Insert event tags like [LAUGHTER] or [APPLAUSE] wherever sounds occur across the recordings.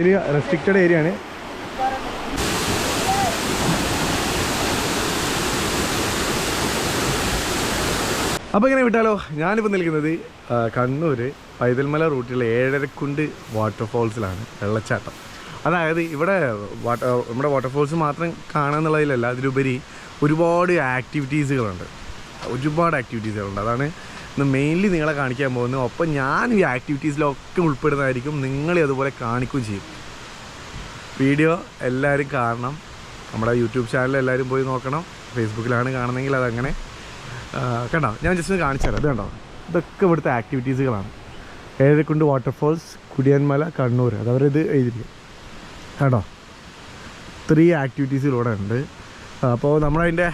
ഇല്ല restricted area ആണ്. അപ്പോൾ ഇങ്ങനെ വിട്ടാലോ ഞാനിപ്പോൾ നിൽക്കുന്നത് കണ്ണൂർ പൈതൽമല റൂട്ടിലുള്ള ഏഴരക്കുണ്ട് വാട്ടർഫോൾസിലാണ് വെള്ളച്ചാട്ടം. അതായത് ഇവിടെ വാട്ടർ നമ്മുടെ വാട്ടർഫോൾസ് മാത്രം കാണാന്നുള്ളതിലല്ല അതിലുപരി ഒരുപാട് ആക്ടിവിറ്റീസുകളുണ്ട് ഒരുപാട് ആക്ടിവിറ്റീസുകളുണ്ട് അതാണ് ഇന്ന് മെയിൻലി നിങ്ങളെ കാണിക്കാൻ പോകുന്നത് ഒപ്പം ഞാൻ ഈ ആക്ടിവിറ്റീസിലൊക്കെ ഉൾപ്പെടുന്നതായിരിക്കും നിങ്ങളെ അതുപോലെ കാണിക്കുകയും ചെയ്യും. വീഡിയോ എല്ലാവരും കാണണം. നമ്മുടെ യൂട്യൂബ് ചാനലിൽ എല്ലാവരും പോയി നോക്കണം. ഫേസ്ബുക്കിലാണ് കാണുന്നതെങ്കിൽ അതങ്ങനെ കണ്ടോ? ഞാൻ ജസ്റ്റ് ഒന്ന് കാണിച്ചു ഇത് കണ്ടോ? ഇതൊക്കെ ഇവിടുത്തെ ആക്ടിവിറ്റീസുകളാണ് ഏഴരക്കുണ്ട് വാട്ടർഫോൾസ് കുടിയാൻമല കണ്ണൂർ അത് അവരിത് എഴുതിയിരിക്കും കണ്ടോ? ത്രീ ആക്ടിവിറ്റീസിലൂടെ ഉണ്ട്. അപ്പോൾ നമ്മളതിന്റെ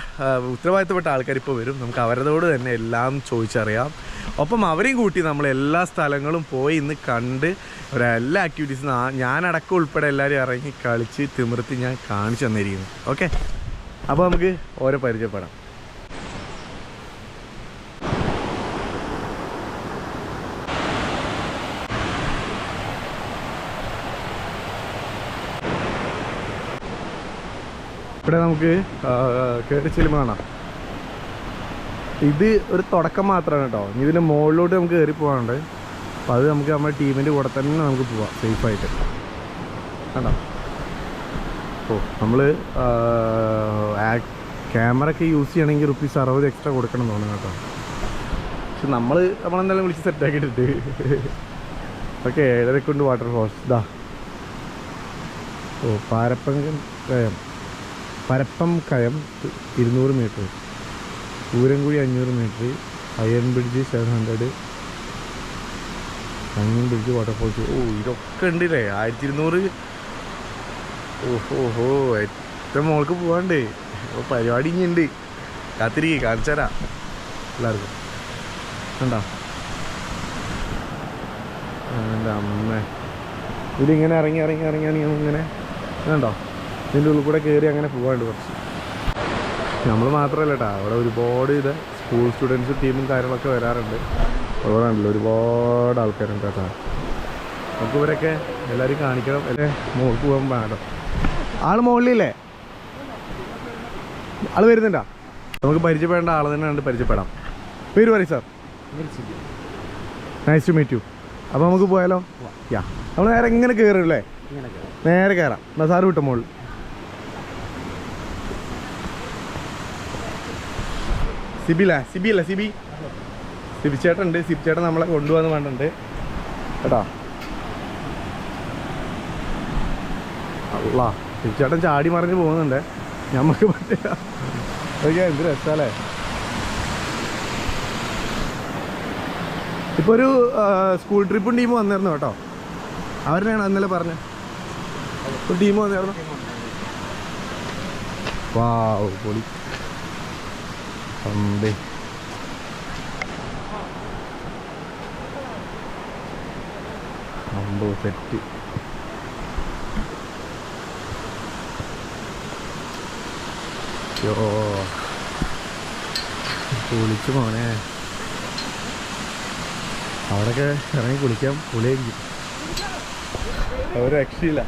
ഉത്തരവാദിത്തപ്പെട്ട ആൾക്കാർ ഇപ്പോൾ വരും. നമുക്ക് അവരതോട് തന്നെ എല്ലാം ചോദിച്ചറിയാം. ഒപ്പം അവരെയും കൂട്ടി നമ്മൾ എല്ലാ സ്ഥലങ്ങളും പോയി ഇന്ന് കണ്ട് എല്ലാ ആക്ടിവിറ്റീസും ഞാനടക്കം ഉൾപ്പെടെ എല്ലാവരും ഇറങ്ങി കളിച്ച് തിമിർത്തി ഞാൻ കാണിച്ചു തന്നിരിക്കുന്നു. ഓക്കെ അപ്പോൾ നമുക്ക് ഓരോ പരിചയപ്പെടാം. ഇവിടെ നമുക്ക് കയറി ചെല്ലുമ്പോൾ കാണാം. ഇത് ഒരു തുടക്കം മാത്രമാണ് കേട്ടോ. ഇനി ഇതിന്റെ മുകളിലോട്ട് നമുക്ക് കയറി പോകാനുണ്ട് അപ്പോൾ അത് നമുക്ക് നമ്മുടെ ടീമിന്റെ കൂടെ തന്നെ നമുക്ക് പോവാം സേഫായിട്ട് കണ്ടോ? ഓ നമ്മൾ ക്യാമറ ഒക്കെ യൂസ് ചെയ്യണമെങ്കിൽ റുപ്പീസ് അറുപത് എക്സ്ട്രാ കൊടുക്കണം എന്ന് തോന്നുന്നു കേട്ടോ. പക്ഷെ നമ്മൾ നമ്മളെന്തായാലും വിളിച്ച് സെറ്റാക്കിയിട്ടുണ്ട് ഓക്കെ ഏഴരക്കൊണ്ട് വാട്ടർ ഫോൾസ് ഇതാ ഓ പാരപ്പങ്കൻ പരപ്പം കയം ഇരുന്നൂറ് മീറ്റർ പൂരംകുഴി അഞ്ഞൂറ് metre iron bridge seven hundred iron bridge waterfalls ഓ ഇതൊക്കെ ഉണ്ടല്ലേ? ആയിരത്തി ഇരുന്നൂറ് ഓഹോ ഹോ ഏറ്റവും മോൾക്ക് പോവാണ്ട്. ഓ പരിപാടി ഇനി ഉണ്ട്. കാത്തിരിക്കേ കാണിച്ചു തരാം. എല്ലാവർക്കും. കണ്ടോ? എന്റെ അമ്മ. ഇതിങ്ങനെ ഇറങ്ങി ഇറങ്ങി ഇറങ്ങി ഇറങ്ങി ഇങ്ങനെ. കണ്ടോ? ഇതിന്റെ ഉള്ളിൽ കൂടെ കയറി അങ്ങനെ പോകാണ്ട് കുറച്ച്. നമ്മൾ മാത്രമല്ല കേട്ടോ അവിടെ ഒരുപാട് ഇത് സ്കൂൾ സ്റ്റുഡൻസ് ടീമും കാര്യങ്ങളൊക്കെ വരാറുണ്ട്. അവിടെ ഉണ്ടല്ലോ ഒരുപാട് ആൾക്കാരുണ്ട് കേട്ടോ നമുക്ക് ഇവരൊക്കെ എല്ലാവരും കാണിക്കണം. അല്ലേ? മുകളിൽ പോകാൻ വേണം ആൾ മുകളിലേ ആൾ വരുന്നുണ്ടോ? നമുക്ക് പരിചയപ്പെടേണ്ട ആൾ തന്നെ കണ്ട് പരിചയപ്പെടാം. പേര് പറയും sir nice to meet you അപ്പോൾ നമുക്ക് പോയാലോ? യാ നമ്മൾ നേരെ ഇങ്ങനെ കയറും അല്ലേ നേരെ കയറാം എന്നാ സാറ് വിട്ടോ മുകളിൽ സിബില സിബി അല്ല സിബി? സിബി ചേട്ടൻ ഉണ്ട് സിബി ചേട്ടൻ നമ്മളെ കൊണ്ടുപോകാന്ന് വേണ്ടുണ്ട് കേട്ടോ അല്ല സിബി ചേട്ടൻ ചാടി മറിഞ്ഞ് പോകുന്നുണ്ട്. നമുക്ക് പറ്റില്ല. എന്ത് രസാലേ. ഇപ്പോൾ ഒരു സ്കൂൾ ട്രിപ്പും ടീം വന്നിരുന്നു കേട്ടോ. അവരെയാണ് അന്നലെ പറഞ്ഞത് ഒരു ടീം വന്നിരുന്നു. വാവ് പൊളി. അമ്പേ അമ്പോ സെറ്റ് യോ കുളിച്ചു മോനെ. അവിടെയൊക്കെ ഇറങ്ങി കുളിക്കാം. പുളിയെങ്കിൽ ഒരു രക്ഷയില്ല.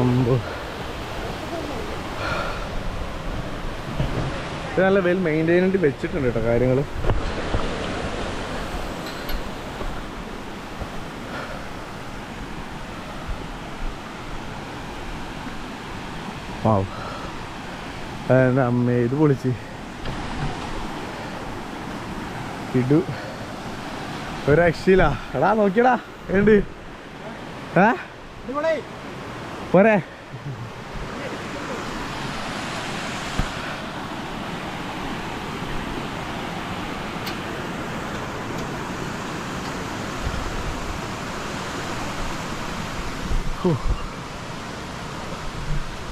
അമ്പോ. ഇത് നല്ല വെൽ മെയിന്റൈൻഡ് വെച്ചിട്ടുണ്ട് കേട്ടോ കാര്യങ്ങൾ വാവ്. എന്റെ അമ്മേ ഇത് പൊളിച്ച്. ഇടു. ഒരു രക്ഷയില്ല എടാ നോക്കിയടാ. ഏണ്ട് ഏ? പോരെ ഹോ.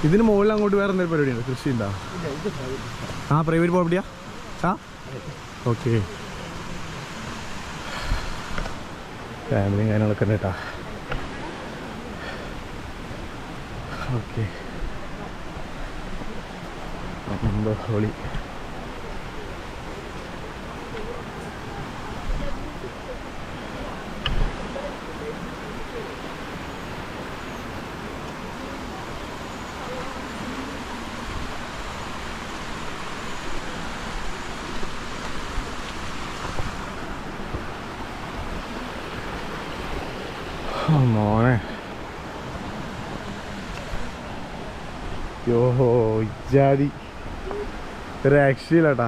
ഇതിന് മുകളിൽ അങ്ങോട്ട് വേറെ എന്തെങ്കിലും പരിപാടി ഉണ്ടോ കൃഷി ഉണ്ടോ ആ പ്രൈവറ്റ് പ്രോപ്പർട്ടിയാ ആ ഓക്കെ ഫാമിലിയും കാര്യങ്ങളൊക്കെ ഉണ്ട് കേട്ടാ ഓക്കെ എന്തോ ഹോളി മോനെ യോ ഇജാതി ഒരു രക്ഷയില്ലട്ടാ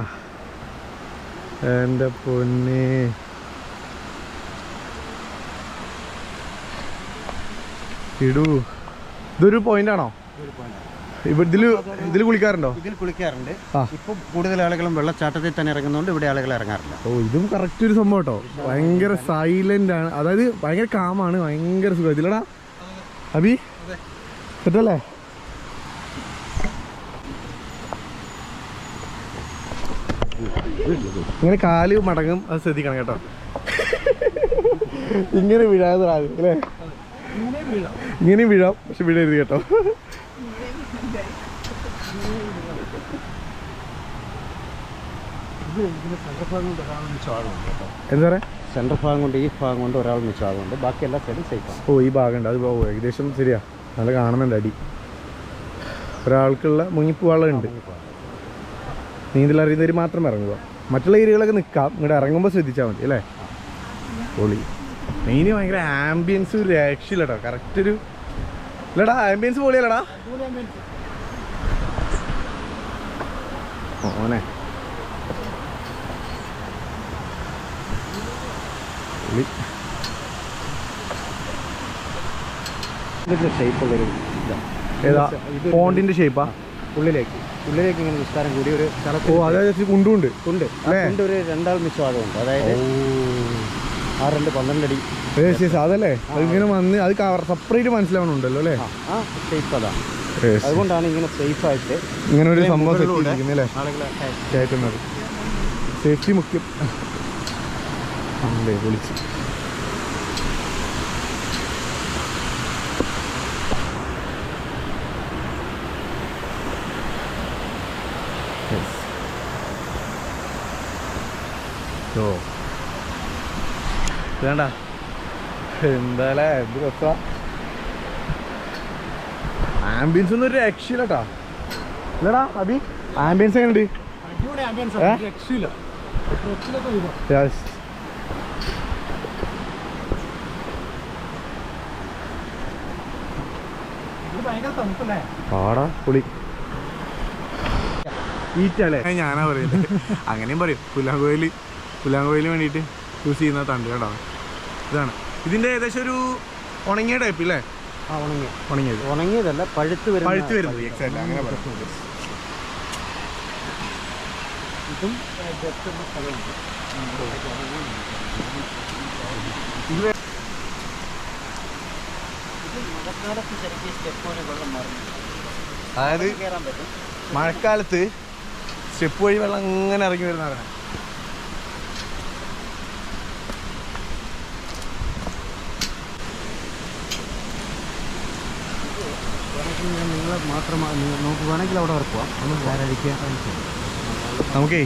എന്റെ പൊന്നെ. ഇടൂ. ഇതൊരു പോയിന്റ് ആണോ. ഇവിടെ ഇതിൽ ഇതിൽ കുളിക്കാറുണ്ടോ? ഇതിൽ കുളിക്കാറുണ്ട്. ഇപ്പൊ കൂടുതൽ ആളുകളും വെള്ളച്ചാട്ടത്തിൽ തന്നെ ഇറങ്ങുന്നതുകൊണ്ട് ഇവിടെ ആളുകൾ ഇറങ്ങാറില്ല. ഓ ഇതും കറക്റ്റ് ഒരു സംഭവം കേട്ടോ. ഭയങ്കര സൈലന്റ് ആണ്. അതായത് ഭയങ്കര കാമാണ് ഭയങ്കര സുഖം. ഇതിലടാ അബി പറ്റല്ലേ ഇങ്ങനെ കാൽ മടങ്ങും അത് ശ്രദ്ധിക്കണം കേട്ടോ. ഇങ്ങനെ വീഴാതെ അല്ലേ ഇങ്ങനെ വീഴാം പക്ഷെ വീഴരുത് കേട്ടോ. എന്താ പറയാ? സെൻട്രൽ ഭാഗം കൊണ്ട് ഈ ഭാഗം കൊണ്ട് ഒരാൾ മിച്ചമാകുന്നുണ്ട് ബാക്കി എല്ലാ സൈഡും സേഫാണ് ഓ ഈ ഭാഗമുണ്ട്. അത് ഓ ഏകദേശം ശരിയാ. നല്ല കാണുന്നുണ്ട് അടി. ഒരാൾക്കുള്ള മുങ്ങിപ്പോവാളും ഉണ്ട് നീന്തലറിയുന്നവർ മാത്രം ഇറങ്ങുക. മറ്റുള്ള ഏരിയകളൊക്കെ നിൽക്കാം. ഇങ്ങോട്ട് ഇറങ്ങുമ്പോൾ ശ്രദ്ധിച്ചാൽ മതി അല്ലേ? പൊളി. മെയിന് ഭയങ്കര ആംബിയൻസ് ഒരു രക്ഷയില്ലട്ടോ കറക്റ്റ് ഒരു ഇല്ലടാ ആംബിയൻസ് പൊളിയല്ലടാ. ഓനെ പൊളി ഇതിന്റെ ഷേപ്പ് ഉള്ളൊരു ഇതാണ് ഏതാ? ഇത് ഷേപ്പാ ഉള്ളിലേക്ക്. ഉള്ളിലേക്ക് ഇങ്ങനെ വിസ്താരം കൂടി ഒരു ഓ അതായത് കുണ്ടുണ്ട്. ഉണ്ട് കുണ്ട് അതുകൊണ്ട് ഒരു രണ്ടാൾ മിച്ചമാകുന്നുണ്ട് അതായത് ആ രണ്ട് പന്ത്രണ്ട് അടി അതല്ലേ? അതിങ്ങനെ വന്ന് അത് സെപ്പറേറ്റ് മനസ്സിലാവണുണ്ടല്ലോ അല്ലേ? ആ, ഷേപ്പ് അതാ. അതുകൊണ്ടാണ് ഇങ്ങനെ സേഫ് ആയിട്ട് ഇങ്ങനെ ഒരു സംഭവം കയറ്റുന്നത്. സേഫ്റ്റി മുഖ്യം. വിളിച്ച്. ഓ. വേണ്ട. എന്തായാലേ എന്ത് രസാ. ആംബിയൻസ് ഒന്നും ഒരു രക്ഷയില്ലട്ടാ. അബി ആംബിയൻസ് എങ്ങനെയുണ്ട്? ഞാനാ പറയുന്നത് അങ്ങനെയും പറയും. പുല്ലാങ്കോയിൽ പുല്ലാങ്കോയിലിന് വേണ്ടിയിട്ട് യൂസ് ചെയ്യുന്ന തണ്ട് കേട്ടോ. ഇതാണ്. ഇതിന്റെ ഏകദേശം ഒരു ഉണങ്ങിയ ടൈപ്പ് ഇല്ലേ? ആ ഉണങ്ങി. ഉണങ്ങിയത്. ഉണങ്ങിയതല്ല പഴുത്ത് വരുന്ന പഴുത്ത് വരുന്നത്. എക്സാക്ട് അങ്ങനെ പറയാം ഇതും. ഇത് അതായത് മഴക്കാലത്ത് സ്റ്റെപ്പ് വഴി വെള്ളം അങ്ങനെ ഇറങ്ങി വരുന്നതാണ്. ഞാൻ നിങ്ങൾ മാത്രമാണ് നമുക്ക് വേണമെങ്കിൽ അവിടെ വരെ പോവാം. നമുക്ക് വേറടിക്കുക നമുക്കേ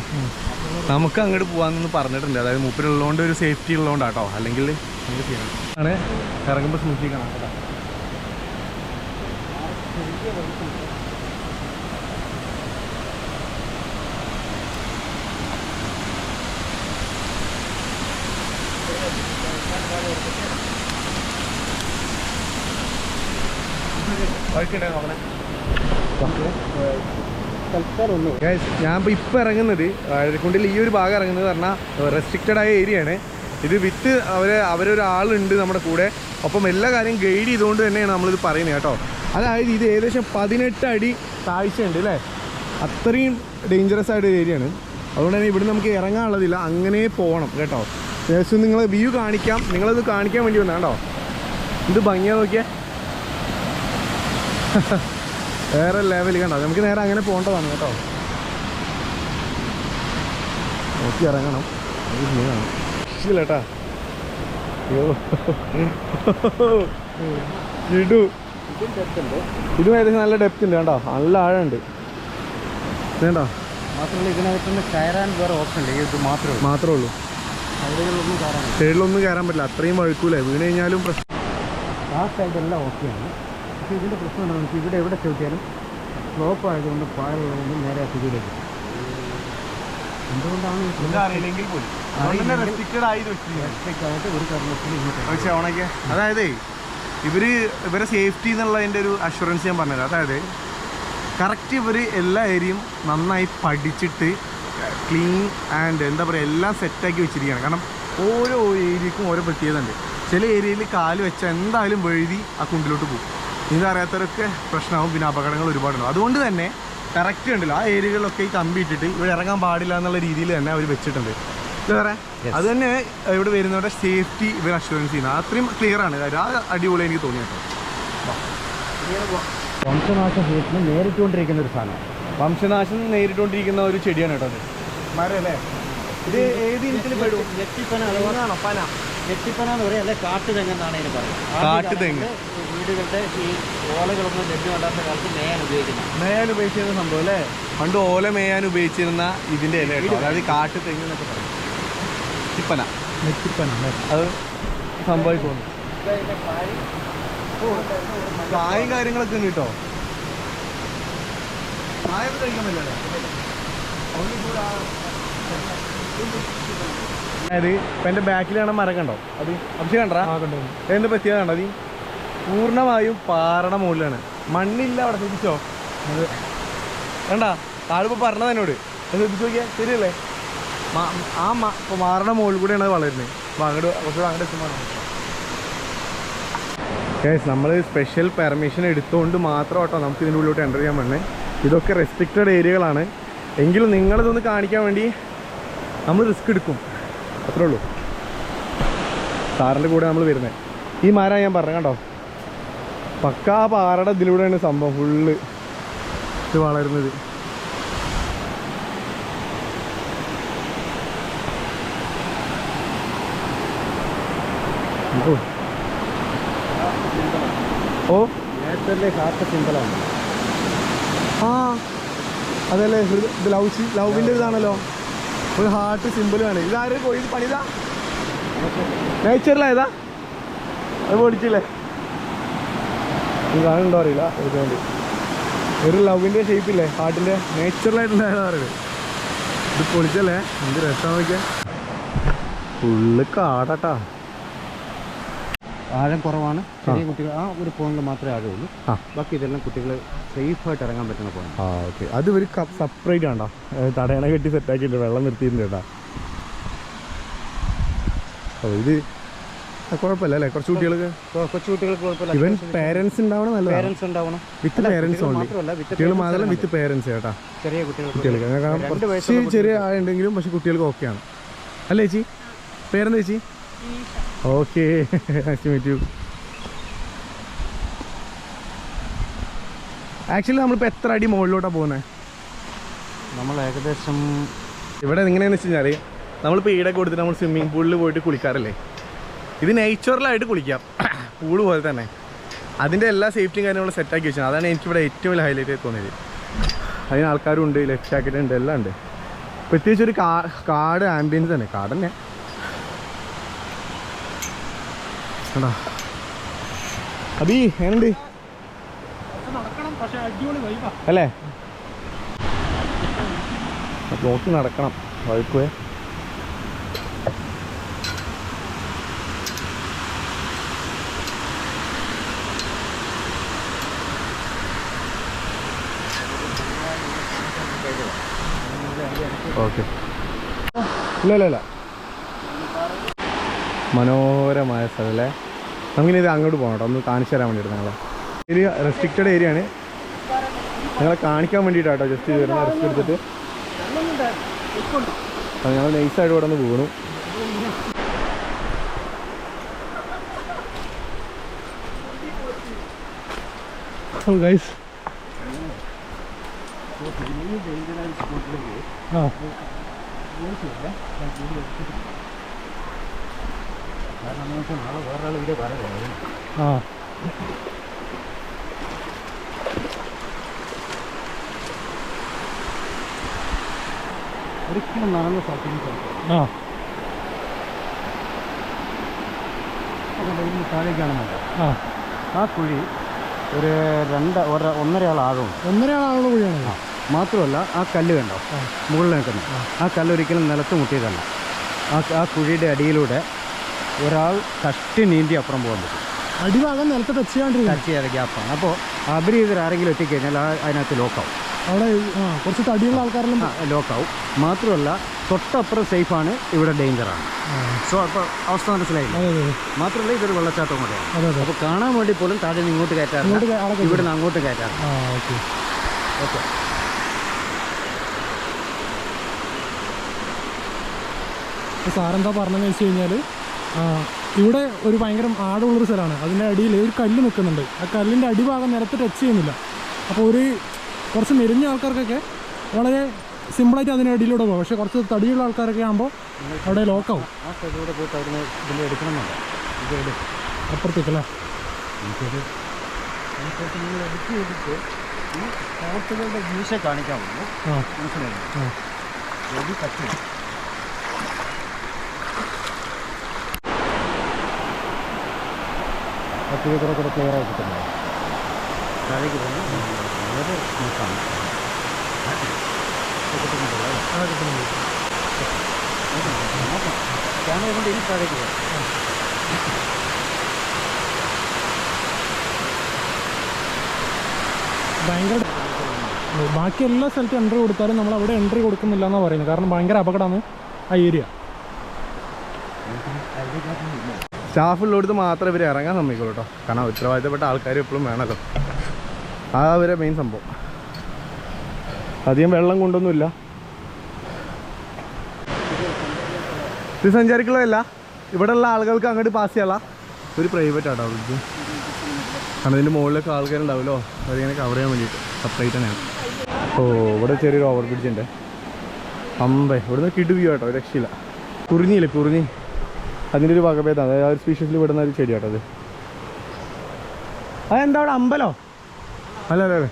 നമുക്ക് അങ്ങോട്ട് പോകാമെന്ന് പറഞ്ഞിട്ടുണ്ട് അതായത് മൂപ്പരുള്ളതുകൊണ്ട് ഒരു സേഫ്റ്റി ഉള്ളതുകൊണ്ടാട്ടോ. അല്ലെങ്കിൽ ആണ് ഇറങ്ങുമ്പോൾ സൂക്ഷിക്കണം കേട്ടോ വഴിക്കുണ്ടേ നോക്കണേ തൽക്കാലം ഒന്ന് Guys, ഞാൻ ഇപ്പോൾ ഇപ്പോൾ ഇറങ്ങുന്നത് വാഴക്കുണ്ടിൽ ഈ ഒരു ഭാഗം ഇറങ്ങുന്നത് പറഞ്ഞാൽ റെസ്ട്രിക്റ്റഡ് ആയ ഏരിയ ആണ്. ഇത് വിത്ത് അവർ അവരൊരാളുണ്ട് നമ്മുടെ കൂടെ. ഒപ്പം എല്ലാ കാര്യം ഗൈഡ് ചെയ്തുകൊണ്ട് തന്നെയാണ് നമ്മളിത് പറയുന്നത് കേട്ടോ. അതായത് ഇത് ഏകദേശം പതിനെട്ട് അടി താഴ്ചയുണ്ട് അല്ലേ? അത്രയും ഡേഞ്ചറസ് ആയിട്ട് ഒരു ഏരിയ ആണ്. അതുകൊണ്ട് തന്നെ ഇവിടെ നമുക്ക് ഇറങ്ങാനുള്ളതില്ല. അങ്ങനെ പോകണം കേട്ടോ. ഏകദേശം നിങ്ങളെ വ്യൂ കാണിക്കാം. നിങ്ങളത് കാണിക്കാൻ വേണ്ടി വന്നാണ് കേട്ടോ. ഇത് ഭംഗിയാ നോക്കിയേ. [LAUGHS] വേറെ ലെവൽ കണ്ടോ? നമുക്ക് നേരെ അങ്ങനെ പോകേണ്ടതാണ് കേട്ടോ. നോക്കി ഇറങ്ങണം. ഏട്ടാ? ഇടു. ഇതും ഏകദേശം നല്ല ഡെപ്ത് ഉണ്ട് കേട്ടോ നല്ല ആഴമുണ്ട്. വേണ്ടോ മാത്രമല്ല ഇതിനകത്ത് നിന്ന് കയറാൻ വേറെ ഓപ്ഷൻ ഉണ്ട്. ഇത് മാത്രമേ മാത്രമേ ഉള്ളൂ. സൈഡിലൊന്നും കയറാൻ പറ്റില്ല. അത്രയും വഴുക്കൂലേ? വീണ് കഴിഞ്ഞാലും പ്രശ്നം. ആ സൈഡെല്ലാം ഓക്കെയാണ് പക്ഷേ ഇതിന്റെ പ്രശ്നം എന്താണെന്ന് വെച്ചാൽ ഇവിടെ എവിടെ ചവിട്ടിയാലും സ്ലോപ്പ് ആയതുകൊണ്ട് പാടുള്ളതുകൊണ്ട് നേരെ അസുഖയിലേക്ക് എന്തുകൊണ്ടാണ് ഒരു അതായത് ഇവർ ഇവരെ സേഫ്റ്റി എന്നുള്ളതിന്റെ ഒരു അഷുറൻസ് ഞാൻ പറഞ്ഞത് അതായത് കറക്റ്റ് ഇവർ എല്ലാ ഏരിയയും നന്നായി പഠിച്ചിട്ട് ക്ലീൻ ആൻഡ് എന്താ പറയുക എല്ലാം സെറ്റാക്കി വെച്ചിരിക്കുകയാണ്. കാരണം ഓരോ ഏരിയക്കും ഓരോ പ്രത്യേകത ഉണ്ട് ചില ഏരിയയിൽ കാൽ വെച്ചാൽ എന്തായാലും വഴുതി ആ കുണ്ടിലോട്ട് പോകും. ഇത് അറിയാത്തവരൊക്കെ പ്രശ്നമാവും പിന്നെ അപകടങ്ങൾ ഒരുപാടുണ്ടാവും. അതുകൊണ്ട് തന്നെ കറക്റ്റ് ഉണ്ടല്ലോ. ആ ഏരിയകളിലൊക്കെ ഈ കമ്പി ഇട്ടിട്ട് ഇവിടെ ഇറങ്ങാൻ പാടില്ല എന്നുള്ള രീതിയിൽ തന്നെ അവർ വെച്ചിട്ടുണ്ട്. ഇത് വേറെ? അത് തന്നെ ഇവിടെ വരുന്നവരുടെ സേഫ്റ്റി ഇവർ അഷുറൻസ് ചെയ്യുന്നത് അത്രയും ക്ലിയർ ആണ്. കാര്യം ആ അടിപൊളി എനിക്ക് തോന്നി കേട്ടോ. വംശനാശം നേരിട്ടുകൊണ്ടിരിക്കുന്ന ഒരു സാധനം. വംശനാശം നേരിട്ടുകൊണ്ടിരിക്കുന്ന ഒരു ചെടിയാണ് കേട്ടോ അത്. മരം അല്ലേ ഇത് ഏത് ഇനത്തിൽ പെടും? പന. ഞെട്ടിപ്പന എന്ന് പറയാം. അല്ലെ കാട്ടുതെങ്ങ് എന്നാണ് ഇതിന് പറയുന്നത് കാട്ടുതെങ്ങ്. വീടുകളുടെ ഈ ഓലകളൊന്നും ലഭ്യമല്ലാത്ത കാലത്ത് മേയാൻ ഉപയോഗിക്കുന്നത്. മേയാൻ ഉപയോഗിച്ചിരുന്ന സംഭവം അല്ലേ? പണ്ട് ഓല മേയാൻ ഉപയോഗിച്ചിരുന്ന ഇതിന്റെ ഇല കേട്ടോ. അതായത് കാട്ടു തെങ്ങ് എന്നൊക്കെ പറയും. നെറ്റിപ്പന. അത് സംഭവിച്ചു തോന്നുന്നു കായും കാര്യങ്ങളൊക്കെ ഉണ്ട് കേട്ടോ? കായൊക്കെ കഴിക്കാൻ പറ്റില്ല അതായത് എന്റെ എന്റെ ബാക്കിലാണ് മരം കണ്ടോ? അത് അഭിഷേകം കണ്ടോ എന്ത് പറ്റിയത് കണ്ടോ? അത് പൂർണമായും പാറയുടെ മുകളിലാണ്. മണ്ണില്ല അവിടെ ശ്രദ്ധിച്ചോ? കണ്ടാ? ആളിപ്പോൾ പറഞ്ഞത് എന്നോട്. അത് ശ്രദ്ധിച്ചു നോക്കിയാൽ ശരിയല്ലേ? ആ മാറണ ഇപ്പൊ മുകളിൽ കൂടെയാണ് അത് വളരുന്നത്. അപ്പോൾ അങ്ങോട്ട് അങ്ങോട്ട് എത്തുമ്പോൾ നമ്മൾ സ്പെഷ്യൽ പെർമിഷൻ എടുത്തുകൊണ്ട് മാത്രം കേട്ടോ നമുക്ക് ഇതിന്റെ ഉള്ളിലോട്ട് എന്റർ ചെയ്യാൻ പറ്റണേ ഇതൊക്കെ റെസ്ട്രിക്റ്റഡ് ഏരിയകളാണ് എങ്കിലും നിങ്ങളിതൊന്ന് കാണിക്കാൻ വേണ്ടി നമ്മൾ റിസ്ക് എടുക്കും. അത്രേ ഉള്ളൂ. സാറിന്റെ കൂടെ നമ്മൾ വരുന്നത് ഈ മരം ഞാൻ പറഞ്ഞു കേട്ടോ പക്കാ പാറയുടെ ഇതിലൂടെയാണ് സംഭവം ഫുള്ള് ഇത് വളരുന്നത്. ഓ. നേരത്തെ കാട്ട ചിന്തലാണ് ആ. അതല്ലേ ലവ് ലവിന്റെ ഇതാണല്ലോ. ഒരു ഹാർട്ട് സിമ്പിളാണ് ഇതാരും പോയി? ഇത് പണിതാ? നേച്ചറിലായതാ അത് പൊടിച്ചില്ലേ? ഇതാണുണ്ടോ അറിയില്ല ഇതുകൊണ്ട് ഒരു ലവിന്റെ ഷേപ്പില്ലേ ഹാർട്ടിന്റെ നേച്ചറലായിട്ടുള്ളതാണ് പറയുന്നത്. ഇത് പൊളിച്ചല്ലേ? എന്ത് രസം നോക്കിയാൽ ഫുള്ള് കാടാട്ടാ. ആഴം കുറവാണ്. ചെറിയ കുട്ടികൾ ആ ഒരു പോയിന്റ് മാത്രമേ ആഴമുള്ളൂ ബാക്കി ഇതെല്ലാം കുട്ടികൾ സേഫായിട്ട് ഇറങ്ങാൻ പറ്റുന്ന പോയിന്റ് ആ ഓക്കെ അത് ഒരു സെപ്പറേറ്റ് ആണ്ടോ തടയണ കെട്ടി സെറ്റാക്കിയിട്ടുണ്ട് വെള്ളം നിർത്തിയിട്ടുണ്ട് ഇത് കുഴപ്പമില്ല അല്ലേ കുറച്ച് കുട്ടികൾക്ക് കൊച്ചു കുട്ടികൾക്ക് കുഴപ്പമില്ല. ഇവൻ പേരൻസ് ഉണ്ടാവണം നല്ലതാണ്. പേരൻസ് ഉണ്ടാവണം. വിത്ത് പേരൻസ് കുട്ടികൾ ഓൺലി മാത്രമല്ല വിത്ത് പേരൻസ് കേട്ടാ. ചെറിയ കുട്ടികൾക്ക് കുട്ടികൾക്ക്. കാരണം രണ്ട് കുറച്ച് ചെറിയ ആളുണ്ടെങ്കിലും പക്ഷെ കുട്ടികൾക്ക് ഓക്കെയാണ് അല്ലേ ചേച്ചി? പേരെന്താ ചേച്ചി? ഓക്കെ മീറ്റ് യു ആക്ച്വലി നമ്മളിപ്പോൾ എത്ര അടി മുകളിലോട്ടാണ് പോകുന്നത് നമ്മൾ ഏകദേശം ഇവിടെ എങ്ങനെയാണെന്ന് വെച്ച് കഴിഞ്ഞാൽ നമ്മളിപ്പോൾ ഈടെ കൊടുത്തിട്ട് നമ്മൾ സ്വിമ്മിംഗ് പൂളിൽ പോയിട്ട് കുളിക്കാറില്ലേ? ഇത് നേച്ചുറലായിട്ട് കുളിക്കാം. [CLEARS THROAT] പൂൾ പോലെ തന്നെ. അതിന്റെ എല്ലാ സേഫ്റ്റിയും കാര്യങ്ങളും സെറ്റാക്കി വെച്ചാൽ അതാണ് എനിക്കിവിടെ ഏറ്റവും വലിയ ഹൈലൈറ്റ് തോന്നിയത്. അതിന് ആൾക്കാരും ഉണ്ട് ലൈഫ് ജാക്കറ്റ് ഉണ്ട് എല്ലാം ഉണ്ട്. പ്രത്യേകിച്ച് ഒരു കാട് ആംബിയൻസ് തന്നെ. കാട് തന്നെ. കണ്ടോ? അബി എങ്ങനെയുണ്ട്? അല്ലേ? നോക്കി നടക്കണം വഴുക്കുവേ. ഓക്കെ. ഇല്ല ഇല്ല ഇല്ല. മനോഹരമായ സ്ഥലമല്ലേ നമുക്കിനി ഇത് അങ്ങോട്ട് പോകണം കേട്ടോ. ഒന്ന് കാണിച്ചു തരാൻ വേണ്ടിയിട്ട് ഏരിയ റെസ്ട്രിക്റ്റഡ് ഏരിയ ആണ്. ഞങ്ങളെ കാണിക്കാൻ വേണ്ടിയിട്ടാട്ടോ ജസ്റ്റ് ഇത് വരുന്ന റെസ്റ്റ് എടുത്തിട്ട്. അപ്പം ഞങ്ങൾ നൈസായിട്ട് ഇവിടെ ഒന്ന് വീണു ഗൈസ് ആ കാരണം എന്ന് വെച്ചാൽ നാളെ വേറൊരാൾ വീഡിയോ പറയുന്നത് ആ. ഒരിക്കലും നടന്ന സ്ഥലത്തേക്ക് സ്ഥലത്ത് ആ. അതുകൊണ്ട് താഴേക്കാണെന്നല്ല ആ. ആ കുഴി ഒരു രണ്ട് ഒരു ഒന്നര ആൾ ആഴവും ഒന്നര ആളുള്ള കുഴിയാണ് മാത്രമല്ല ആ കല്ല് കണ്ടോ? മുകളിൽ നിൽക്കുന്നത് ആ കല്ല് ഒരിക്കലും നിലത്ത് മുട്ടിയതല്ല. ആ ആ കുഴിയുടെ അടിയിലൂടെ ഒരാൾ തട്ടി നീന്തി അപ്പുറം പോകാൻ പറ്റും. അടിഭാഗം നിലത്ത് ടച്ച് ചെയ്യാണ്ടിരിക്കും ടച്ച് ചെയ്യാതെ ഗ്യാപ്പാണ് അപ്പോൾ ചെയ്തിട്ട് ആരെങ്കിലും എത്തിക്കഴിഞ്ഞാൽ അതിനകത്ത് ലോക്കാവും അവിടെ കുറച്ച് തടിയുള്ള ആൾക്കാരെല്ലാം ലോക്കാവും മാത്രമല്ല തൊട്ടപ്പുറം സേഫാണ് ഇവിടെ ഡേഞ്ചറാണ് സോ അപ്പോൾ അവസ്ഥ മനസ്സിലായി മാത്രമല്ല ഇതൊരു വെള്ളച്ചാട്ടം കൂടെയാണ്. അപ്പോൾ കാണാൻ വേണ്ടി പോലും താഴെ നിന്ന് ഇങ്ങോട്ട് കയറ്റാറില്ല. ഇങ്ങോട്ട് ഇവിടെ നിന്ന് അങ്ങോട്ട് കയറ്റാറില്ല. ആ ഓക്കെ. ഓക്കെ. സാറെന്താ പറഞ്ഞതെന്ന് വെച്ച് കഴിഞ്ഞാൽ ഇവിടെ ഒരു ഭയങ്കര ആഴമുള്ളൊരു സ്ഥലമാണ്. അതിന്റെ അടിയിൽ ഒരു കല്ല് നിൽക്കുന്നുണ്ട്. ആ കല്ലിന്റെ അടിഭാഗം നിലത്ത് ടച്ച് ചെയ്യുന്നില്ല. അപ്പോൾ ഒരു കുറച്ച് മെരിഞ്ഞ ആൾക്കാർക്കൊക്കെ വളരെ സിമ്പിളായിട്ട് അതിന്റെ അടിയിലൂടെ പോകും. പക്ഷേ കുറച്ച് തടിയുള്ള ആൾക്കാരൊക്കെ ആകുമ്പോൾ അവിടെ ലോക്കാവും. ആ സൈഡിലൂടെ പോയിട്ട് അവിടെ ഇതിൽ എടുക്കണമെന്നല്ല. ഇത് അപ്പുറത്തേക്കല്ലേ എനിക്കത് നിങ്ങൾ എടുത്ത് ഈ വീശ കാണിക്കാവുള്ളൂ മനസ്സിലായി? കുറെ കൂടെ ക്ലിയർ ആയി കിട്ടുന്നത്. താഴേക്ക് പോകുന്നു വളരെ സ്മൂത്താണ് ക്യാമറ കൊണ്ട് ഇനി താഴേക്ക് പോകും ഭയങ്കര ബാക്കി എല്ലാ സ്ഥലത്തും എൻട്രി കൊടുത്താലും നമ്മൾ അവിടെ എൻട്രി കൊടുക്കുന്നില്ല എന്നാണ് പറയുന്നത്. കാരണം ഭയങ്കര അപകടമാണ് ആ ഏരിയ സ്റ്റാഫുള്ളടുത്ത് മാത്രമേ ഇവർ ഇറങ്ങാൻ സമ്മതിക്കുള്ളൂ കേട്ടോ കാരണം ഉത്തരവാദിത്തപ്പെട്ട ആൾക്കാർ എപ്പോഴും വേണമല്ലോ ആ അവരെ മെയിൻ സംഭവം. അധികം വെള്ളം കൊണ്ടൊന്നുമില്ല. ഇത് സഞ്ചാരിക്കുള്ളതല്ല ഉള്ള ആളുകൾക്ക് അങ്ങോട്ട് പാസ് ചെയ്യാനുള്ള ഒരു പ്രൈവറ്റ് ആട്ടോ അവർക്ക് കാരണം ഇതിന്റെ മുകളിലൊക്കെ ആൾക്കാരുണ്ടാവുമല്ലോ. അതിങ്ങനെ കവർ ചെയ്യാൻ വേണ്ടിയിട്ട് സെപ്പറേറ്റ് തന്നെയാണ്. ഓ ഇവിടെ ചെറിയൊരു ഓവർ ബ്രിഡ്ജ് ഉണ്ട്. അമ്പേ ഇവിടുന്ന് കിടുവിയോ കേട്ടോ രക്ഷയില്ല. കുറിഞ്ഞില്ലേ കുറിഞ്ഞി? അതിന്റെ ഒരു വകഭേദം. അതായത് ആ ഒരു സ്പീഷ്യസിൽ വിടുന്ന ഒരു ചെടി കേട്ടോ അത് അതെന്താ അവിടെ അമ്പലോ? അല്ല അല്ല അല്ലേ.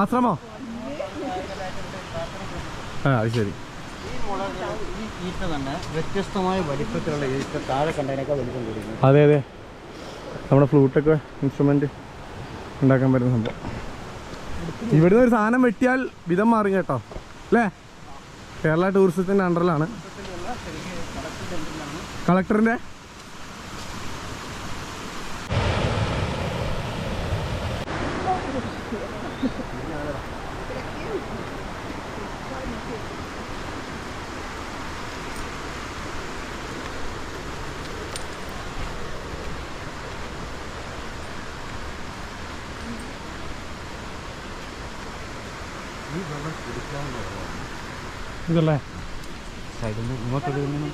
ആശ്രമോ? ആ അത് ശരി. ഈറ്റ തന്നെ വ്യത്യസ്തമായ വലിപ്പത്തിലുള്ള ഈറ്റ താഴെ കണ്ടതിനേക്കാൾ വലിപ്പം കൂടിയിരുന്നു അതെ അതെ. നമ്മുടെ ഫ്ലൂട്ടൊക്കെ ഇൻസ്ട്രുമെന്റ് ഉണ്ടാക്കാൻ പറ്റുന്ന സംഭവം. ഇവിടുന്ന് ഒരു സാധനം വെട്ടിയാൽ വിധം മാറി കേട്ടോ. അല്ലേ? കേരള ടൂറിസത്തിന്റെ അണ്ടറിലാണ് കളക്ടറിന്റെ? ഇതല്ലേ? സൈഡിൽ നിന്ന് ഇങ്ങോട്ടൊരു ഇങ്ങനെ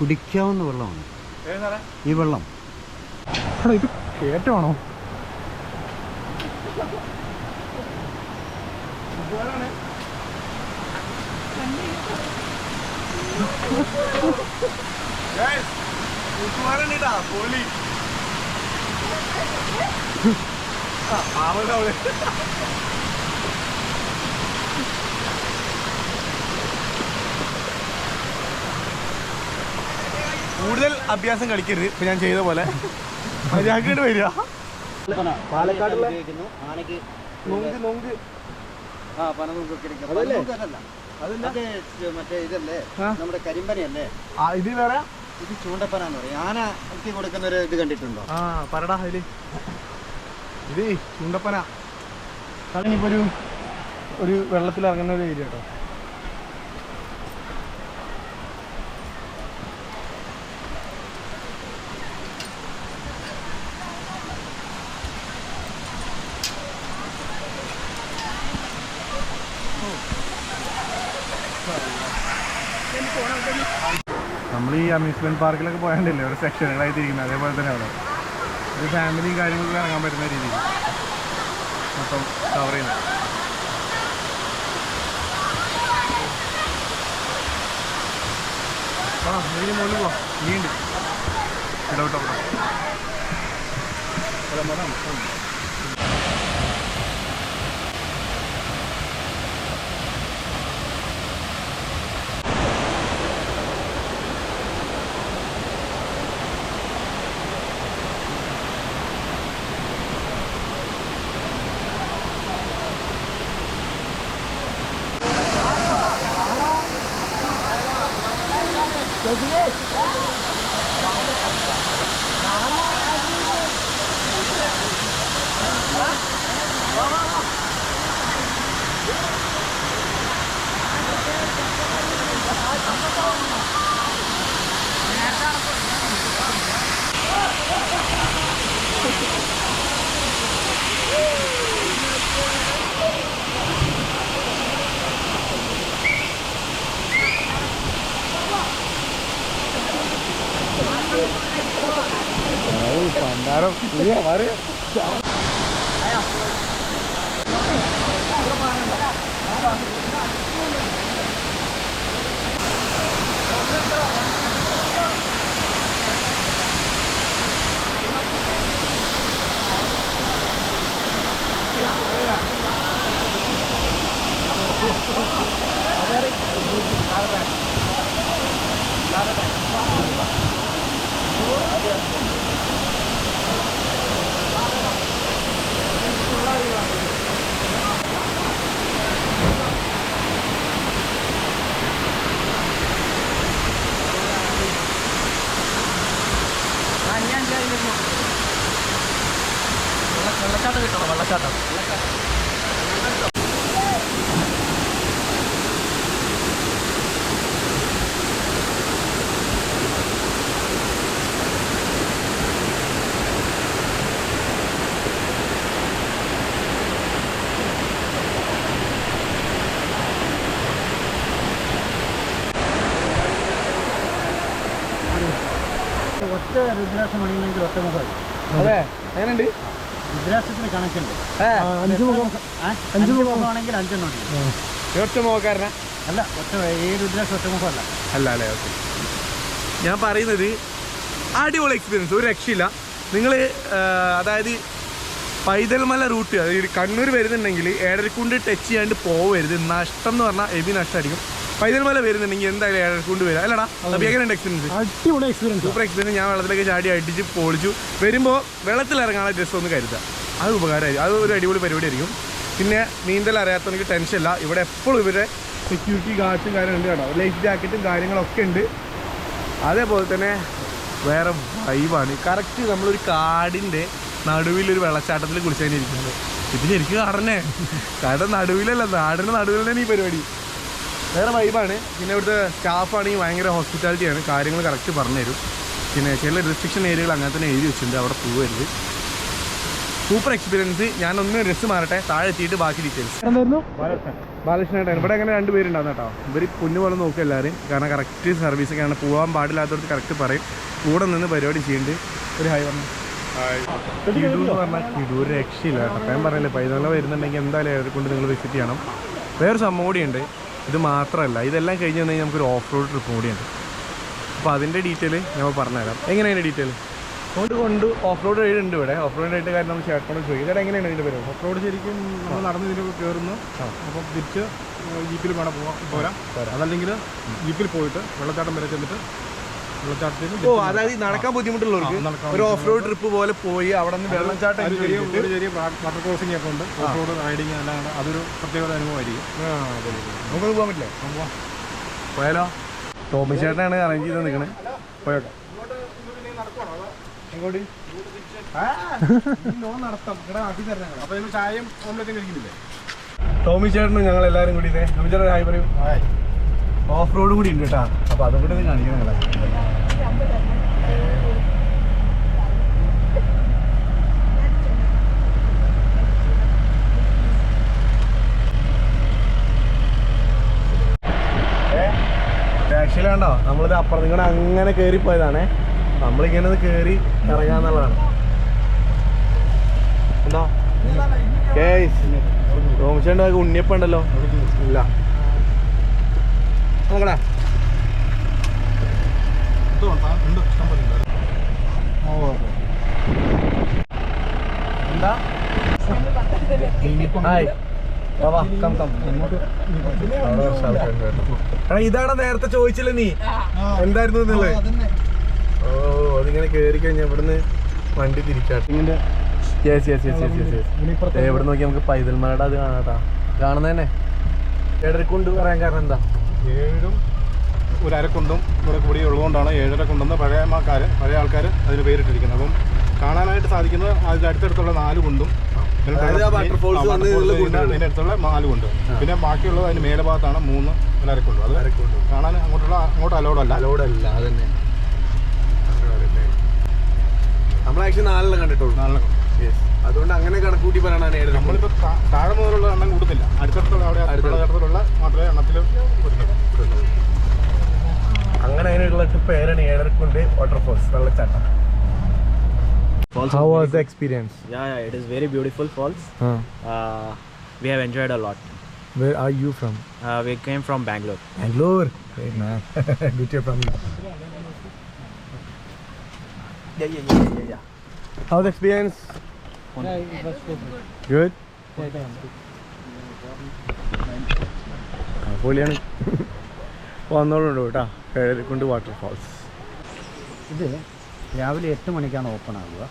കുടിക്കാവുന്ന വെള്ളമാണ്. ഈ വെള്ളം. എടാ ഇത് കയറ്റമാണോ കൂടുതൽ അഭ്യാസം കളിക്കരുത്. ഇപ്പൊ ഞാൻ ചെയ്ത പോലെ. മര്യാദ വരിക. പാലക്കാടുള്ള ആനയ്ക്ക് നൊങ്ക് നൊങ്ക്. ആ മറ്റേ ഇതല്ലേ. നമ്മുടെ കരിമ്പനയല്ലേ? ഇത് വേറെ? ഇത് ചൂണ്ടപ്പന എന്ന് പറയും കൊടുക്കുന്ന ഒരു ഇത് കണ്ടിട്ടുണ്ടോ? ആ പറടാ അതിൽ. ഇത് ചുണ്ടപ്പന. അതിനിപ്പോ ഒരു ഒരു വെള്ളത്തിൽ ഇറങ്ങുന്ന ഒരു ഏരിയ കേട്ടോ. ഈ അമ്യൂസ്മെന്റ് പാർക്കിലൊക്കെ പോയാണ്ടല്ലേ ഒരു സെക്ഷനുകളായി തിരിക്കുന്നത് അതേപോലെ തന്നെ അവിടെ. ഒരു ഫാമിലിയും കാര്യങ്ങളൊക്കെ ഇറങ്ങാൻ പറ്റുന്ന രീതിയിൽ. മൊത്തം കവർ ചെയ്യുന്നത്. ആ ഇതിന് മുകളിൽ പോവാം. ഇനിയുണ്ട്. ഇടവിട്ടോ പണ്ടാരം വെള്ളച്ചാട്ടം കിട്ടണം വെള്ളച്ചാട്ടം ഒറ്റ രുദ്രാക്ഷം പണിയുന്നെങ്കിൽ ഒറ്റ മുഖം അതെ എങ്ങനെയുണ്ട് രുദ്രാക്ഷത്തിന് കണക്കുണ്ട് ഏ ആ, അഞ്ച് മുഖം. അഞ്ച് മുഖമാണെങ്കിൽ അഞ്ചെണ്ണം ഉണ്ട്. ഒറ്റ മുഖക്കാരനാ? അല്ല ഒറ്റ ഈ രുദ്രാക്ഷം ഒറ്റ മുഖമല്ല അല്ല. അല്ലേ ഓക്കെ. ഞാൻ പറയുന്നത് അടിപൊളി എക്സ്പീരിയൻസ് ഒരു രക്ഷയില്ല. നിങ്ങൾ അതായത് പൈതൽമല റൂട്ട് അതായത് കണ്ണൂർ വരുന്നുണ്ടെങ്കിൽ ഏഴരക്കുണ്ട് ടച്ച് ചെയ്യാണ്ട് പോവരുത്. നഷ്ടം എന്ന് പറഞ്ഞാൽ എബി നഷ്ടമായിരിക്കും. പൈതൽമല വരുന്നുണ്ടെങ്കിൽ എന്തായാലും ഏഴരക്കുണ്ട് വരാം അല്ലടാ അപ്പോൾ എങ്ങനെയുണ്ട് എക്സ്പീരിയൻസ് അടിപൊളി എക്സ്പീരിയൻസ് സൂപ്പർ എക്സ്പീരിയൻസ് ഞാൻ വെള്ളത്തിലേക്ക് ചാടി അടിച്ച് പൊളിച്ചു. വരുമ്പോൾ വെള്ളത്തിൽ ഇറങ്ങാനുള്ള ഡ്രസ്സ് ഒന്ന് കരുതുക. അത് ഉപകാരമായിരിക്കും. അത് ഒരു അടിപൊളി പരിപാടിയായിരിക്കും. പിന്നെ നീന്തൽ അറിയാത്തവർക്ക് ടെൻഷൻ ഇല്ല. ഇവിടെ എപ്പോഴും ഇവരെ സെക്യൂരിറ്റി ഗാർഡ്സും കാര്യങ്ങളുണ്ട് കേട്ടോ. ലൈഫ് ജാക്കറ്റും കാര്യങ്ങളൊക്കെ ഉണ്ട്. അതേപോലെ തന്നെ വേറെ വൈബാണ് കറക്റ്റ് നമ്മളൊരു കാടിന്റെ നടുവിലൊരു വെള്ളച്ചാട്ടത്തിൽ കുളിച്ചാണ് ഇരിക്കുന്നത്. ഇത് ശരിക്കും കാടനെ കാട് നടുവിലല്ല നാടിന്റെ നടുവിൽ തന്നെ ഈ പരിപാടി. വേറെ വൈബാണ് പിന്നെ ഇവിടുത്തെ സ്റ്റാഫാണെങ്കിൽ ഭയങ്കര ഹോസ്പിറ്റാലിറ്റിയാണ് കാര്യങ്ങൾ കറക്റ്റ് പറഞ്ഞുതരും. പിന്നെ ചില റെസ്ട്രിക്ഷൻ ഏരിയകൾ അങ്ങനെ തന്നെ എഴുതി വെച്ചിട്ടുണ്ട്. അവിടെ പോകരുത് സൂപ്പർ എക്സ്പീരിയൻസ്. ഞാൻ ഞാനൊന്ന് ഡ്രസ്സ് മാറട്ടെ. താഴെ എത്തിയിട്ട് ബാക്കി ഡീറ്റെയിൽസ് എന്തായിരുന്നു? ബാലകൃഷ്ണേട്ടൻ ഇവിടെ അങ്ങനെ രണ്ട് പേരുണ്ടാവും കേട്ടോ. ഇവർ കുഞ്ഞു പോലെ നോക്കുക എല്ലാവരും. കാരണം കറക്റ്റ് സർവീസ് ഒക്കെയാണ്. പോകാൻ പാടില്ലാത്തവർക്ക് കറക്റ്റ് പറയും. കൂടെ നിന്ന് പരിപാടി ചെയ്യുന്നുണ്ട്. ഒരു ഹൈ പറഞ്ഞു കിടു എന്ന് പറഞ്ഞാൽ കിടു ഒരു രക്ഷയില്ല കേട്ടോ. അപ്പം ഞാൻ പറഞ്ഞില്ലേ പൈതല വരുന്നുണ്ടെങ്കിൽ എന്തായാലും അവരെ കൊണ്ട് നിങ്ങൾ വിസിറ്റ് ചെയ്യണം. വേറൊരു സംഭവം കൂടിയുണ്ട് ഇത് മാത്രമല്ല ഇതെല്ലാം കഴിഞ്ഞ് വന്നു കഴിഞ്ഞാൽ നമുക്കൊരു ഓഫ് റോഡ് ട്രിപ്പ് കൂടിയുണ്ട് അപ്പോൾ അതിന്റെ ഡീറ്റെയിൽ ഞങ്ങൾ പറഞ്ഞുതരാം. എങ്ങനെയാണ് ഡീറ്റെയിൽ കൊണ്ട് കൊണ്ട് ഓഫ് റോഡ് റൈഡ് ഉണ്ട് ഇവിടെ. ഓഫ് റോഡ് റൈഡ് കാര്യം നമ്മൾ ചേട്ടനോട് ചോദിക്കും ചേട്ടാ എങ്ങനെയാണ് ഇതിന്റെ പേര്? ഓഫ് റോഡ് ശരിക്കും നമ്മൾ നടന്ന് ഇതിലൊക്കെ കയറുന്നു അപ്പം തിരിച്ച് ജീപ്പിൽ വേണം പോകാം പോരാം. അതല്ലെങ്കിൽ ജീപ്പിൽ പോയിട്ട് വെള്ളച്ചാട്ടം വരെ ചെന്നിട്ട് ഓ അതായത് നടക്കാൻ ബുദ്ധിമുട്ടുള്ളവർക്ക് ഒരു ഓഫ് റോഡ് ട്രിപ്പ് പോലെ പോയി അവിടെ നിന്ന് വെള്ളച്ചാട്ടം ചെറിയ ചെയ്തിട്ട് ചെറിയ വാട്ടർ ക്രോസിംഗ് ഒക്കെ ഉണ്ട്. ഓഫ് റോഡ് റൈഡിങ് എല്ലാം അതൊരു പ്രത്യേക അനുഭവമായിരിക്കും. നമുക്ക്. പോകാൻ പറ്റില്ലേ? പോയാലോ? ടോമി ചേട്ടനാണ് അറേഞ്ച് ചെയ്ത് നിൽക്കണേ പോയോട്ടെ. എങ്ങോട്ട്? നടത്താം. ചായയും ഓംലെറ്റും കഴിക്കുന്നില്ലേ? ടോമി ചേട്ടനും ഞങ്ങൾ എല്ലാവരും കൂടി ഇതേ. ടോമി ചേട്ടൻ ഹായ് പറയും. ഓഫ് റോഡ് കൂടി ഉണ്ട് കേട്ടാ. അപ്പൊ അതും കൂടി കാണിക്കണം നിങ്ങളെ ആക്ച്വലാണ്ടോ നമ്മളിത് അപ്പുറം നിങ്ങളുടെ അങ്ങനെ കയറി പോയതാണേ നമ്മളിങ്ങനെ ഒന്ന് കയറി ഇറങ്ങാന്നുള്ളതാണ്. എന്താ? റോമിച്ചേണ്ട ഉണ്ണിയപ്പം ഉണ്ടല്ലോ. ഇല്ല. നോക്കടാ എന്താ ഹായ്. ഇതാണ് നേരത്തെ ചോദിച്ചില്ല നീ? എന്തായിരുന്നു എന്നുള്ളത് ഓ അതിങ്ങനെ കേറി കഴിഞ്ഞാൽ ഇവിടുന്ന് വണ്ടി തിരിച്ചാട്ടിങ്ങിന്റെ yes yes yes yes yes yes എവിടെ നോക്കി നമുക്ക് പൈതൽമലയുടെ അത് കാണാട്ടാ കാണുന്ന തന്നെ ഏഴരക്കുണ്ട് പറയാൻ കാരണം എന്താ? ഏഴും ഒരു അരക്കുണ്ടും ഇവിടെ കൂടി ഉള്ളതുകൊണ്ടാണ് ഏഴര കുണ്ടെന്ന് പഴയ ആൾക്കാർ പഴയ ആൾക്കാർ അതിന് പേരിട്ടിരിക്കുന്നത്. അപ്പം കാണാനായിട്ട് സാധിക്കുന്നത് അതിന്റെ അടുത്തടുത്തുള്ള നാല് കുണ്ടും. അതിന്റെ അടുത്തുള്ള നാല് കുണ്ട്. പിന്നെ ബാക്കിയുള്ളത് അതിന് മേലെ ഭാഗത്താണ് മൂന്ന് ഒരു അരക്കുണ്ട്. അത് അരക്കുണ്ട്. കാണാൻ അങ്ങോട്ടുള്ള അങ്ങോട്ട് അലോഡല്ല അലോഡല്ല അതന്നെ. നമ്മൾ ആക്ച്വലി നാലെണ്ണം കണ്ടിട്ടുള്ളൂ. നാലെണ്ണം യെസ് അതുകൊണ്ട് അങ്ങനെ കണക്കൂട്ടി പറയണ ഏഴര നമ്മളിപ്പോൾ താഴെ മുതലുള്ള എണ്ണം കൂടുന്നില്ല അടുത്തടുത്തുള്ള അവിടെ അടുത്തടുത്തുള്ള മാത്രമേ എണ്ണത്തിൽ അങ്ങനെ അതിനുള്ള പേരാണ് ഏഴരക്കുണ്ട് വാട്ടർഫോൾസ് വെള്ളച്ചാട്ടം. Falls. How was was experience? Experience good. Yeah, yeah, it is very beautiful falls. Uh, we have enjoyed a lot. Where are you from Uh, we came from Bangalore. Bangalore [LAUGHS] hear you from Yeah, yeah, yeah, yeah, yeah. How's the experience? Yeah, how the good. Good പൊളിയാണ് വന്നോളുണ്ട് കേട്ടോ. ഏഴരക്കുണ്ട് waterfalls ഇത് രാവിലെ എട്ട് മണിക്കാണ് open ആകുക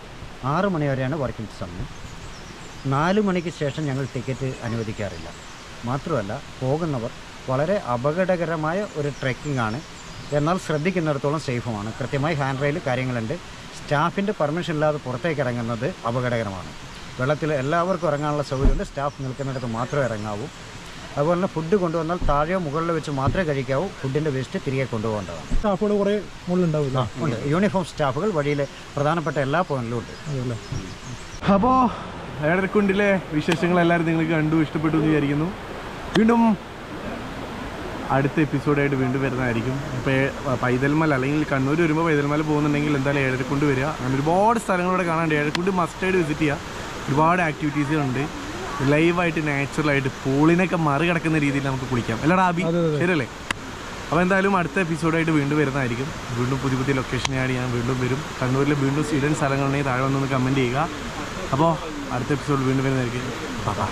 ആറ് മണി വരെയാണ് വർക്കിംഗ് സമയം നാല് മണിക്ക് ശേഷം ഞങ്ങൾ ടിക്കറ്റ് അനുവദിക്കാറില്ല. മാത്രമല്ല പോകുന്നവർ വളരെ അപകടകരമായ ഒരു ട്രെക്കിംഗ് ആണ്. എന്നാൽ ശ്രദ്ധിക്കുന്നിടത്തോളം സേഫുമാണ് കൃത്യമായി ഹാൻഡ് റെയിൽ കാര്യങ്ങളുണ്ട്. സ്റ്റാഫിന്റെ പെർമിഷൻ ഇല്ലാതെ പുറത്തേക്ക് ഇറങ്ങുന്നത് അപകടകരമാണ്. വെള്ളത്തിൽ എല്ലാവർക്കും ഇറങ്ങാനുള്ള സൗകര്യമുണ്ട്. സ്റ്റാഫ് നിൽക്കുന്നിടത്ത് മാത്രമേ ഇറങ്ങാവൂ. അതുപോലെ തന്നെ ഫുഡ് കൊണ്ടുവന്നാൽ താഴെയോ മുകളിലോ വെച്ച് മാത്രമേ കഴിക്കാവൂ. ഫുഡിന്റെ വേസ്റ്റ് തിരികെ കൊണ്ടുപോകേണ്ടതാണ്. സ്റ്റാഫുകൾ കുറേ മുകളിലുണ്ടാവില്ല ഉണ്ട്. യൂണിഫോം സ്റ്റാഫുകൾ വഴിയിലെ പ്രധാനപ്പെട്ട എല്ലാ പോയിന്റിലും ഉണ്ട്. അപ്പോൾ ഏഴരക്കുണ്ടിലെ വിശേഷങ്ങളെല്ലാവരും നിങ്ങൾക്ക് കണ്ടു ഇഷ്ടപ്പെട്ടു എന്ന് വിചാരിക്കുന്നു. വീണ്ടും അടുത്ത എപ്പിസോഡായിട്ട് വീണ്ടും വരുന്നതായിരിക്കും. ഇപ്പോൾ പൈതൽമല അല്ലെങ്കിൽ കണ്ണൂർ വരുമ്പോൾ പൈതൽമല പോകുന്നുണ്ടെങ്കിൽ എന്തായാലും ഏഴരക്കുണ്ട് വരിക. അങ്ങനെ ഒരുപാട് സ്ഥലങ്ങളിവിടെ കാണാണ്ട് ഏഴരക്കുണ്ട് മസ്റ്റായിട്ട് വിസിറ്റ് ചെയ്യുക ഒരുപാട് ആക്ടിവിറ്റീസുകളുണ്ട് ലൈവായിട്ട് നാച്ചുറലായിട്ട് പൂളിനൊക്കെ മറികടക്കുന്ന രീതിയിൽ നമുക്ക് കുളിക്കാം. അല്ലടാ ആബി ശരിയല്ലേ? അപ്പോൾ എന്തായാലും അടുത്ത എപ്പിസോഡായിട്ട് വീണ്ടും വരുന്നതായിരിക്കും. വീണ്ടും പുതിയ പുതിയ ലൊക്കേഷനെ ആഡ് ഞാൻ വീണ്ടും വരും. കണ്ണൂരിൽ വീണ്ടും സ്ഥിരം സ്ഥലങ്ങളുണ്ടെങ്കിൽ താഴെ വന്നൊന്ന് കമന്റ് ചെയ്യുക. അപ്പോൾ അടുത്ത എപ്പിസോഡ് വീണ്ടും വരുന്നതായിരിക്കും. ബൈ